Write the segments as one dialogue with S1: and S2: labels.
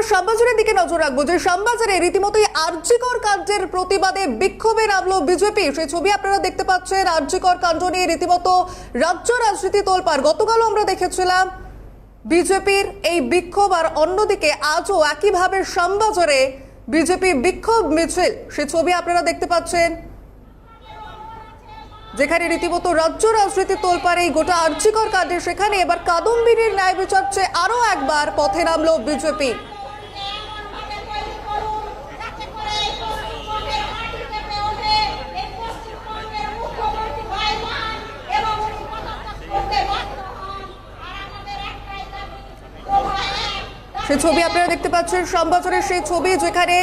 S1: এবার শ্যামবাজারের দিকে নজর রাখব। যে শ্যামবাজারে রীতিমতোই আর্যিকর কাণ্ডের প্রতিবাদে বিক্ষোভে নামলো বিজেপি। সেই ছবি আপনারা দেখতে পাচ্ছেন। আর্যিকর কাণ্ড নিয়ে রীতিমতো রাজ্য রাজনীতি তোলপাড়। গতকালও আমরা দেখেছিলাম বিজেপির এই বিক্ষোভ আর অন্যদিকে আজও একইভাবে শ্যামবাজারে বিজেপি বিক্ষোভ মিছিল। সে ছবি আপনারা দেখতে পাচ্ছেন। যেখানে রীতিমতো রাজ্য রাজনীতি তোলপাড়ে এই গোটা আর্যিকর কাণ্ডে। সেখানে এবার কাদম্বিনীর ন্যায় বিচার চেয়ে আরও একবার পথে নামলো বিজেপি। সে ছবি আপনারা দেখতে পাচ্ছেন, শ্যামবাজারের সেই ছবি যেখানে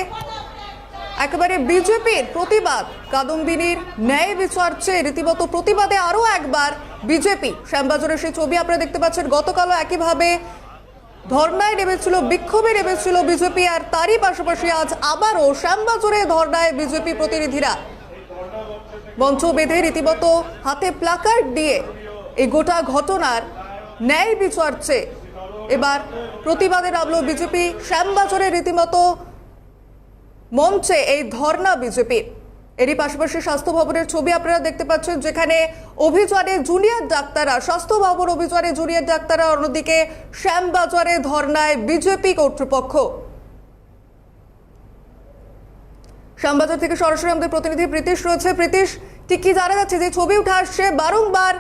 S1: একেবারে বিজেপির প্রতিবাদ, কাদম্বিনীর ন্যায় বিচার চেয়ে রীতিমতো প্রতিবাদে আরও একবার বিজেপি। শ্যামবাজারের সেই ছবি আপনারা দেখতে পাচ্ছেন, গতকালও একইভাবে ধর্নায় নেমেছিল, বিক্ষোভে নেমেছিল বিজেপি আর তারই পাশাপাশি আজ আবারও শ্যামবাজারে ধর্নায় বিজেপি প্রতিনিধিরা। মঞ্চ বেঁধে রীতিমতো হাতে প্লাকার্ড দিয়ে এই গোটা ঘটনার ন্যায় বিচার চেয়ে এবার প্রতিবাদে নামলো বিজেপি। শ্যামবাজারে রীতিমতো মঞ্চে এই ধর্ণা বিজেপির এরই পাশাপাশি স্বাস্থ্য ভবনের ছবি আপনারা দেখতে পাচ্ছেন, যেখানে অভিযানে জুনিয়র ডাক্তাররা স্বাস্থ্য ভবন অভিযানে জুনিয়র ডাক্তাররা অন্যদিকে শ্যামবাজারে ধর্নায় বিজেপি কর্তৃপক্ষ। শ্যামবাজার থেকে সরাসরি আমাদের প্রতিনিধি প্রীতিশ রয়েছে। প্রীতিশ, ঠিক কি জানা যাচ্ছে যে ছবি উঠে আসছে? বারংবার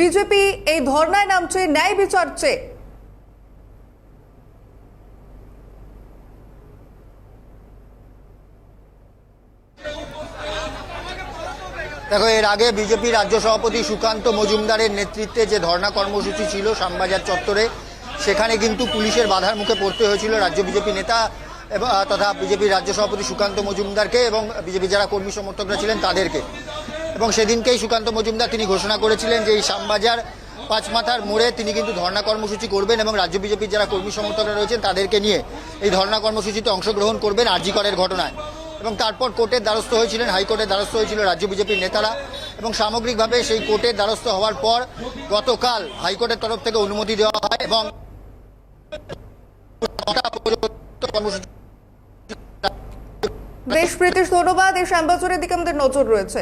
S1: বিজেপি এই ধর্নায় নামছে, ন্যায় বিচার চেয়ে
S2: দেখো, এর আগে বিজেপি রাজ্য সভাপতি সুকান্ত মজুমদারের নেতৃত্বে যে ধর্ণা কর্মসূচি ছিল শ্যামবাজার চত্বরে, সেখানে কিন্তু পুলিশের বাধার মুখে পড়তে হয়েছিল রাজ্য বিজেপি নেতা তথা বিজেপির রাজ্য সভাপতি সুকান্ত মজুমদারকে এবং বিজেপি যারা কর্মী সমর্থকরা ছিলেন তাদেরকে। এবং সেদিনকেই সুকান্ত মজুমদার তিনি ঘোষণা করেছিলেন যে এই শ্যামবাজার পাঁচমাথার মোড়ে তিনি কিন্তু ধর্ণা কর্মসূচি করবেন এবং রাজ্য বিজেপির যারা কর্মী সমর্থকরা রয়েছেন তাদেরকে নিয়ে এই ধর্ণা কর্মসূচিতে অংশগ্রহণ করবেন আরজিকরের ঘটনায়। এবং তারপর কোর্টের দ্বারস্থ হয়েছিলেন, হাইকোর্টের দ্বারস্থ হয়েছিল রাজ্য বিজেপির নেতারা এবং সামগ্রিকভাবে সেই কোর্টের দ্বারস্থ হওয়ার পর গতকাল হাইকোর্টের তরফ থেকে অনুমতি দেওয়া হয় এবং
S1: বেশ প্রীতিশ ধন্যবাদ, এই শ্যামবাজারের দিকে আমাদের নজর রয়েছে।